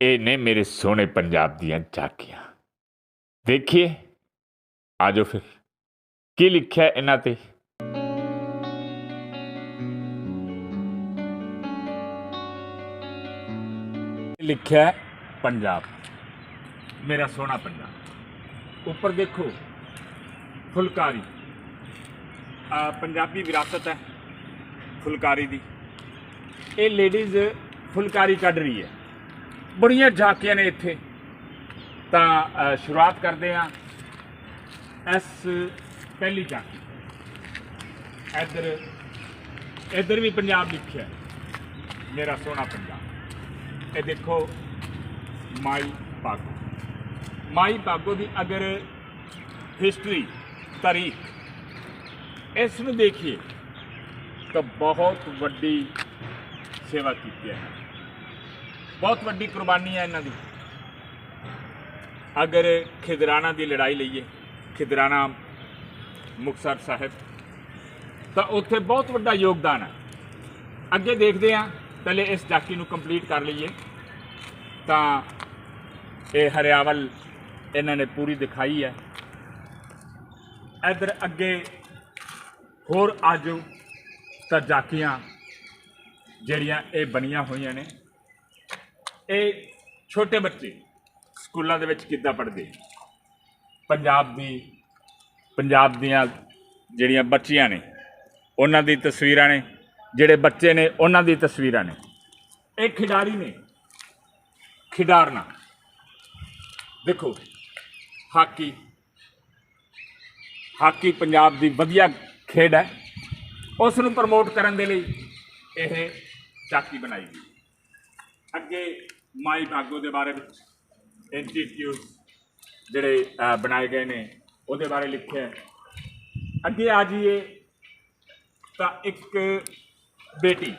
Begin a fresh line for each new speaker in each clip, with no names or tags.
ਇਹ ਨੇ ਮੇਰੇ ਸੋਹਣੇ ਪੰਜਾਬ ਦੀਆਂ ਝਾਕੀਆਂ ਦੇਖੀਏ ਆਜੋ ਫਿਰ ਕੀ ਲਿਖਿਆ ਹੈ ਇਹਨਾਂ ਤੇ ਲਿਖਿਆ ਹੈ ਪੰਜਾਬ ਮੇਰਾ ਸੋਹਣਾ ਪੰਜਾਬ ਉੱਪਰ ਦੇਖੋ ਫੁਲਕਾਰੀ ਆ ਪੰਜਾਬੀ ਵਿਰਾਸਤ ਹੈ ਫੁਲਕਾਰੀ ਦੀ ਇਹ ਲੇਡੀਜ਼ ਫੁਲਕਾਰੀ ਕੱਢ ਰਹੀ ਹੈ ਬੜੀਆਂ ਝਾਕੀਆਂ ਨੇ ਇੱਥੇ। ਤਾਂ ਸ਼ੁਰੂਆਤ ਕਰਦੇ ਹਾਂ। ਇਸ ਪਹਿਲੀ ਝਾਕੀ। ਇੱਧਰ ਇੱਧਰ ਵੀ ਪੰਜਾਬ ਲਿਖਿਆ ਮੇਰਾ ਸੋਹਣਾ ਪੰਜਾਬ। ਇਹ ਦੇਖੋ, ਮਾਈ ਭਾਗੋ ਮਾਈ ਭਾਗੋ ਦੀ ਅਗਰ ਹਿਸਟਰੀ ਤਾਰੀਖ, ਇਸ ਨੂੰ ਦੇਖੀਏ, ਤਾਂ ਬਹੁਤ ਵੱਡੀ ਸੇਵਾ ਕੀਤੀ ਹੈ। ਬਹੁਤ ਵੱਡੀ ਕੁਰਬਾਨੀ ਹੈ ਇਹਨਾਂ ਦੀ। ਅਗਰ ਖਿਦਰਾਣਾ ਦੀ ਲੜਾਈ ਲਈਏ, ਖਿਦਰਾਣਾ ਮੁਕਤਸਰ ਸਾਹਿਬ, ਤਾਂ ਉੱਥੇ ਬਹੁਤ ਵੱਡਾ ਯੋਗਦਾਨ ਹੈ। ਅੱਗੇ ਦੇਖਦੇ ਹਾਂ, ਪਹਿਲੇ ਇਸ ਜਾਕੀ ਨੂੰ ਕੰਪਲੀਟ ਕਰ ਲਈਏ। ਤਾਂ ਇਹ ਹਰਿਆਵਲ ਇਹਨਾਂ ਨੇ ਪੂਰੀ ਦਿਖਾਈ ਹੈ। ਇਧਰ ਅੱਗੇ ਹੋਰ ਆਜੋ ਤਾਂ ਜਾਕੀਆਂ ਜਿਹੜੀਆਂ ਇਹ ਬਣੀਆਂ ਹੋਈਆਂ ਨੇ। ਇਹ ਛੋਟੇ ਬੱਚੇ ਸਕੂਲਾਂ ਦੇ ਵਿੱਚ ਕਿੱਦਾਂ ਪੜ੍ਹਦੇ ਪੰਜਾਬ ਦੀ, ਪੰਜਾਬ ਦੀਆਂ ਜਿਹੜੀਆਂ ਬੱਚੀਆਂ ਨੇ, ਉਹਨਾਂ ਦੀ ਤਸਵੀਰਾਂ ਨੇ, ਜਿਹੜੇ ਬੱਚੇ ਨੇ, ਉਹਨਾਂ ਦੀ ਤਸਵੀਰਾਂ ਨੇ। ਇਹ ਖਿਡਾਰੀ ਨੇ ਖਿਡਾਰਨਾ। ਦੇਖੋ, ਹਾਕੀ ਹਾਕੀ ਪੰਜਾਬ ਦੀ ਵਧੀਆ ਖੇਡ ਹੈ। ਉਸ ਨੂੰ ਪ੍ਰਮੋਟ ਕਰਨ ਦੇ ਲਈ ਇਹ ਚਾਕੀ ਬਣਾਈ ਗਈ। ਅੱਗੇ ਮਾਈ ਭਾਗੋ ਦੇ ਬਾਰੇ ਵਿੱਚ ਇੰਸਟੀਚਿਊਟ ਜਿਹੜੇ ਬਣਾਏ ਗਏ ਨੇ, ਉਹਦੇ ਬਾਰੇ ਲਿਖਿਆ ਅੱਗੇ ਆ ਜਾਈਏ ਤਾਂ ਇੱਕ ਬੇਟੀ,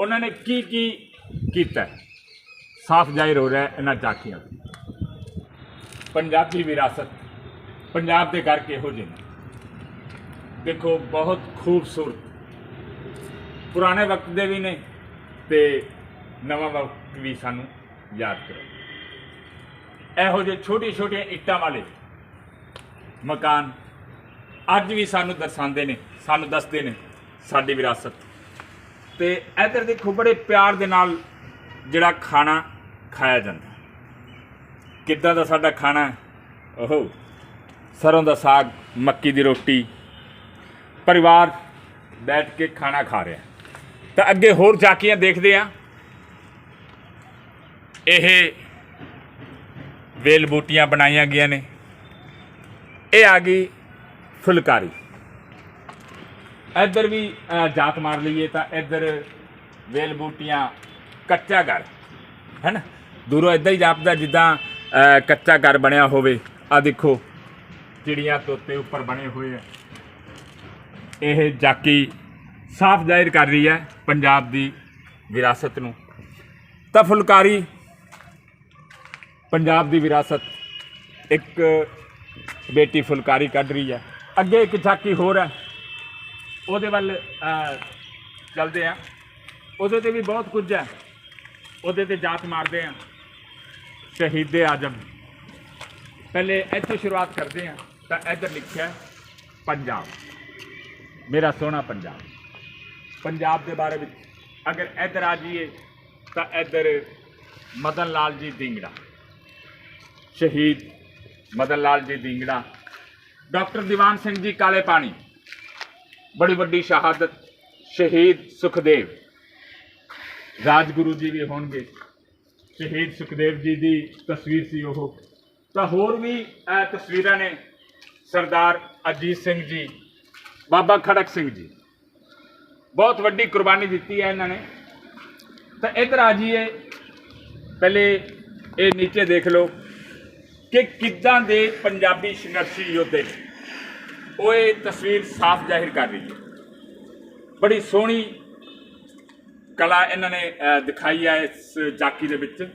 ਉਹਨਾਂ ਨੇ ਕੀ ਕੀ ਕੀਤਾ ਸਾਫ਼ ਜ਼ਾਹਿਰ ਹੋ ਰਿਹਾ ਇਹਨਾਂ ਚਾਕੀਆਂ ਤੋਂ। ਪੰਜਾਬੀ ਵਿਰਾਸਤ ਪੰਜਾਬ ਦੇ ਕਰਕੇ ਇਹੋ ਜਿਹੇ ਨੇ ਦੇਖੋ, ਬਹੁਤ ਖੂਬਸੂਰਤ। ਪੁਰਾਣੇ ਵਕਤ ਦੇ ਵੀ ਨੇ ਤੇ ਨਵਾਂ ਵਕਤ ਵੀ ਸਾਨੂੰ ਯਾਦ ਕਰੋ ਇਹੋ ਜਿਹੇ ਛੋਟੇ ਛੋਟੇ ਇੱਟਾਂ ਵਾਲੇ ਮਕਾਨ ਅੱਜ ਵੀ ਸਾਨੂੰ ਦਰਸਾਉਂਦੇ ਨੇ, ਸਾਨੂੰ ਦੱਸਦੇ ਨੇ ਸਾਡੀ ਵਿਰਾਸਤ। ਤੇ ਇੱਧਰ ਦੇਖੋ, ਬੜੇ ਪਿਆਰ ਦੇ ਨਾਲ ਜਿਹੜਾ ਖਾਣਾ ਖਾਇਆ ਜਾਂਦਾ। ਕਿੱਦਾਂ ਦਾ ਸਾਡਾ ਖਾਣਾ ਹੈ? ਓਹੋ, ਸਰੋਂ ਦਾ ਸਾਗ, ਮੱਕੀ ਦੀ ਰੋਟੀ। ਪਰਿਵਾਰ ਬੈਠ ਕੇ ਖਾਣਾ ਖਾ ਰਿਹਾ ਤਾਂ ਅੱਗੇ ਹੋਰ ਝਾਕੀਆਂ ਦੇਖਦੇ ਆ ਇਹ ਵੇਲ ਬੂਟੀਆਂ ਬਣਾਈਆਂ ਗਈਆਂ ਨੇ। ਇਹ ਆ ਗਈ ਫੁਲਕਾਰੀ। ਇੱਧਰ ਵੀ ਜਾਤ ਮਾਰ ਲਈਏ ਤਾਂ ਇੱਧਰ ਵੇਲ ਬੂਟੀਆਂ ਕੱਚਾ ਘਰ, ਹੈ ਨਾ? ਦੂਰੋਂ ਇਦਾਂ ਹੀ ਜਾਪਦਾ ਜਿੱਦਾਂ ਕੱਚਾ ਘਰ ਬਣਿਆ ਹੋਵੇ। ਆ ਦੇਖੋ, ਚਿੜੀਆਂ ਤੋਤੇ ਉੱਪਰ ਬਣੇ ਹੋਏ ਆ। ਇਹ ਜਾਕੀ ਸਾਫ਼ ਜ਼ਾਹਿਰ ਕਰ ਰਹੀ ਹੈ ਪੰਜਾਬ ਦੀ ਵਿਰਾਸਤ ਨੂੰ। ਤਾਂ ਫੁਲਕਾਰੀ ਪੰਜਾਬ ਦੀ ਵਿਰਾਸਤ ਇੱਕ ਬੇਟੀ ਫੁਲਕਾਰੀ ਕੱਢ ਰਹੀ ਹੈ। ਅੱਗੇ ਇੱਕ ਝਾਕੀ ਹੋਰ ਹੈ। ਉਹਦੇ ਵੱਲ ਚੱਲਦੇ ਆ ਉਹਦੇ ਤੇ ਵੀ ਬਹੁਤ ਕੁਝ ਹੈ। ਉਹਦੇ ਤੇ ਜਾਤ ਮਾਰਦੇ ਆ ਸ਼ਹੀਦੇ ਆਜਮ। ਪਹਿਲੇ ਇੱਥੋਂ ਸ਼ੁਰੂਆਤ ਕਰਦੇ ਆ ਤਾਂ ਇੱਧਰ ਲਿਖਿਆ ਪੰਜਾਬ। ਮੇਰਾ ਸੋਹਣਾ ਪੰਜਾਬ। ਪੰਜਾਬ ਦੇ ਬਾਰੇ ਵਿੱਚ ਅਗਰ ਇੱਧਰ ਆ ਜਾਈਏ, ਤਾਂ ਇੱਧਰ ਮਦਨ ਲਾਲ ਜੀ ਦਿੰਗੜਾ ਸ਼ਹੀਦ ਮਦਨ ਲਾਲ ਜੀ ਦਿੰਗੜਾ ਡਾਕਟਰ ਦੀਵਾਨ ਸਿੰਘ ਜੀ ਕਾਲੇ ਪਾਣੀ। ਬੜੀ ਵੱਡੀ ਸ਼ਹਾਦਤ, ਸ਼ਹੀਦ ਸੁਖਦੇਵ। ਰਾਜਗੁਰੂ ਜੀ ਵੀ ਹੋਣਗੇ। ਸ਼ਹੀਦ ਸੁਖਦੇਵ ਜੀ ਦੀ ਤਸਵੀਰ ਸੀ ਉਹ। ਤਾਂ ਹੋਰ ਵੀ ਇਹ ਤਸਵੀਰਾਂ ਨੇ ਸਰਦਾਰ ਅਜੀਤ ਸਿੰਘ ਜੀ, ਬਾਬਾ ਖੜਕ ਸਿੰਘ ਜੀ। ਬਹੁਤ ਵੱਡੀ ਕੁਰਬਾਨੀ ਦਿੱਤੀ ਹੈ ਇਹਨਾਂ ਨੇ। ਤਾਂ ਇੱਧਰ ਆ ਜਾਈਏ। ਪਹਿਲੇ ਇਹ ਨੀਚੇ ਦੇਖ ਲਓ। ਕਿ ਕਿੱਦਾਂ ਦੇ ਪੰਜਾਬੀ ਸੰਘਰਸ਼ੀ ਯੋਧੇ ਨੇ। ਉਹ ਇਹ ਤਸਵੀਰ ਸਾਫ਼ ਜ਼ਾਹਿਰ ਕਰ ਰਹੀ ਹੈ। ਬੜੀ ਸੋਹਣੀ ਕਲਾ ਇਹਨਾਂ ਨੇ ਦਿਖਾਈ ਹੈ ਇਸ ਜਾਕੀ ਦੇ ਵਿੱਚ।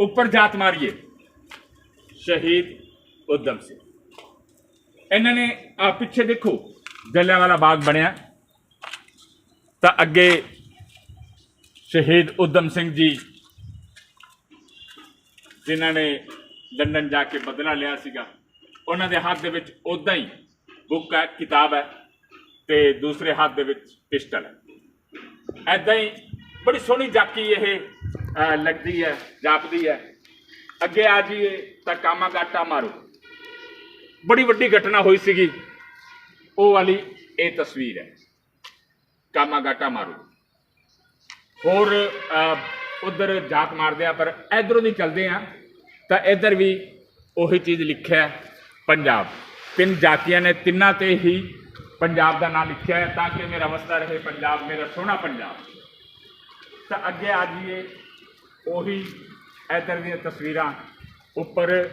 ਉੱਪਰ ਜਾਤ ਮਾਰੀਏ। ਸ਼ਹੀਦ ਉਦਮ ਸਿੰਘ। ਇਹਨਾਂ ਨੇ ਆ ਪਿੱਛੇ ਦੇਖੋ ਜਲਿਆਂਵਾਲਾ ਬਾਗ ਬਣਿਆ। ਤਾਂ ਅੱਗੇ ਸ਼ਹੀਦ ਉਦਮ ਸਿੰਘ ਜੀ, ਜਿਨ੍ਹਾਂ ਨੇ ਲੰਡਨ ਜਾ ਕੇ ਬਦਲਾ ਲਿਆ ਸੀਗਾ। ਉਹਨਾਂ ਦੇ ਹੱਥ ਦੇ ਵਿੱਚ ਉਦਾਂ ਹੀ ਬੁੱਕ ਹੈ, ਕਿਤਾਬ ਹੈ ਤੇ ਦੂਸਰੇ ਹੱਥ ਦੇ ਵਿੱਚ ਪਿਸਟਲ ਹੈ। ਐਦਾਂ ਹੀ ਬੜੀ ਸੋਹਣੀ ਜਾਕੀ ਇਹ ਲੱਗਦੀ ਹੈ, ਜਾਪਦੀ ਹੈ। ਅੱਗੇ ਆ ਜੀਏ ਤਾਂ ਕਾਮਾ ਗਾਟਾ ਮਾਰੋ। ਬੜੀ ਵੱਡੀ ਘਟਨਾ ਹੋਈ ਸੀਗੀ। ਉਹ ਵਾਲੀ ਇਹ ਤਸਵੀਰ ਹੈ। ਕਾਮਾ ਗਾਟਾ ਮਾਰੋ। ਹੋਰ ਉਧਰ ਜਾਤ ਮਾਰਦੇ ਆ, ਪਰ ਇਧਰੋਂ ਦੀ ਚੱਲਦੇ ਆ। ਤਾਂ ਇਧਰ ਵੀ ਉਹੀ ਚੀਜ਼ ਲਿਖਿਆ ਪੰਜਾਬ। ਤਿੰਨ ਜਾਤੀਆਂ ਨੇ, ਤਿੰਨਾਂ ਤੇ ਹੀ ਪੰਜਾਬ ਦਾ ਨਾਮ ਲਿਖਿਆ ਹੈ, ਤਾਂ ਕਿ ਮੇਰਾ ਵਸਦਾ ਰਹੇ ਪੰਜਾਬ, ਮੇਰਾ ਸੋਹਣਾ ਪੰਜਾਬ। ਤਾਂ ਅੱਗੇ ਆ ਜਾਈਏ, ਉਹੀ ਇਧਰ ਦੀਆਂ ਤਸਵੀਰਾਂ ਉੱਪਰ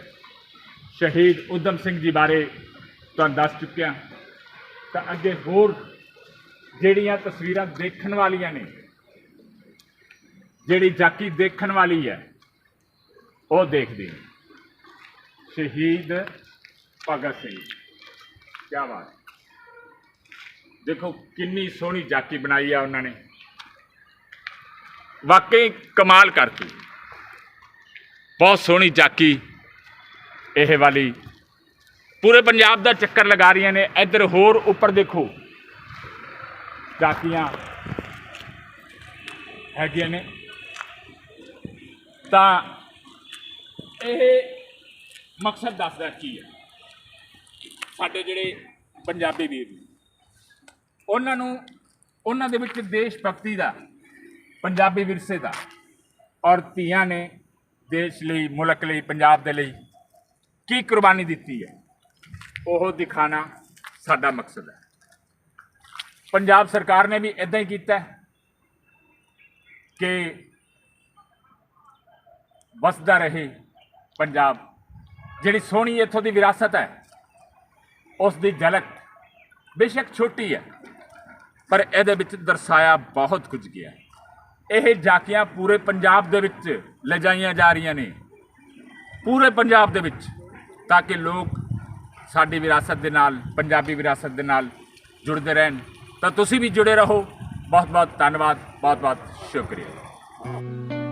ਸ਼ਹੀਦ ਉਦਮ ਸਿੰਘ ਜੀ ਬਾਰੇ ਤੁਹਾਨੂੰ ਦੱਸ ਚੁੱਕਿਆ ਤਾਂ ਅੱਗੇ ਹੋਰ ਜਿਹੜੀਆਂ ਤਸਵੀਰਾਂ ਦੇਖਣ ਵਾਲੀਆਂ ਨੇ, ਜਿਹੜੀ ਜਾਕੀ ਦੇਖਣ ਵਾਲੀ ਹੈ ਉਹ ਦੇਖਦੇ ਨੇ। ਸ਼ਹੀਦ ਭਗਤ ਸਿੰਘ ਕੀ ਬਾਤ। ਦੇਖੋ ਕਿੰਨੀ ਸੋਹਣੀ ਜਾਕੀ ਬਣਾਈ ਆ ਉਹਨਾਂ ਨੇ। ਵਾਕਈ ਕਮਾਲ ਕਰਤੀ। ਬਹੁਤ ਸੋਹਣੀ ਜਾਕੀ ਇਹ ਵਾਲੀ। ਪੂਰੇ ਪੰਜਾਬ ਦਾ ਚੱਕਰ ਲਗਾ ਰਹੀਆਂ ਨੇ। ਇੱਧਰ ਹੋਰ ਉੱਪਰ ਦੇਖੋ। ਜਾਤੀਆਂ ਹੈਗੀਆਂ ਨੇ। ਤਾਂ ਇਹ ਮਕਸਦ ਦੱਸਦਾ ਕੀ ਹੈ? ਸਾਡੇ ਜਿਹੜੇ ਪੰਜਾਬੀ ਵੀਰ ਨੇ, ਉਹਨਾਂ ਨੂੰ, ਉਹਨਾਂ ਦੇ ਵਿੱਚ ਦੇਸ਼ ਭਗਤੀ ਦਾ, ਪੰਜਾਬੀ ਵਿਰਸੇ ਦਾ ਔਰ ਧੀਆਂ ਨੇ ਦੇਸ਼ ਲਈ, ਮੁਲਕ ਲਈ, ਪੰਜਾਬ ਦੇ ਲਈ ਕੀ ਕੁਰਬਾਨੀ ਦਿੱਤੀ ਹੈ, ਉਹ ਦਿਖਾਣਾ ਸਾਡਾ ਮਕਸਦ ਹੈ। ਪੰਜਾਬ ਸਰਕਾਰ ਨੇ ਵੀ ਇਦਾਂ ਹੀ ਕੀਤਾ ਕਿ ਵਸਦਾ ਰਹੇ ਪੰਜਾਬ। ਜਿਹੜੀ ਸੋਹਣੀ ਇੱਥੋਂ ਦੀ ਵਿਰਾਸਤ ਹੈ, ਉਸ ਦੀ ਝਲਕ ਬੇਸ਼ੱਕ ਛੋਟੀ ਹੈ, ਪਰ ਇਹਦੇ ਵਿੱਚ ਦਰਸਾਇਆ ਬਹੁਤ ਕੁਝ ਗਿਆ। ਇਹ ਜਾਕੀਆਂ ਪੂਰੇ ਪੰਜਾਬ ਦੇ ਵਿੱਚ ਲਿਜਾਈਆਂ ਜਾ ਰਹੀਆਂ ਨੇ। ਪੂਰੇ ਪੰਜਾਬ ਦੇ ਵਿੱਚ, ਤਾਂ ਕਿ ਲੋਕ ਸਾਡੀ ਵਿਰਾਸਤ ਦੇ ਨਾਲ, ਪੰਜਾਬੀ ਵਿਰਾਸਤ ਦੇ ਨਾਲ ਜੁੜਦੇ ਰਹਿਣ। ਤਾਂ ਤੁਸੀਂ ਵੀ ਜੁੜੇ ਰਹੋ। ਬਹੁਤ ਬਹੁਤ ਧੰਨਵਾਦ ਬਹੁਤ ਬਹੁਤ ਸ਼ੁਕਰੀਆ।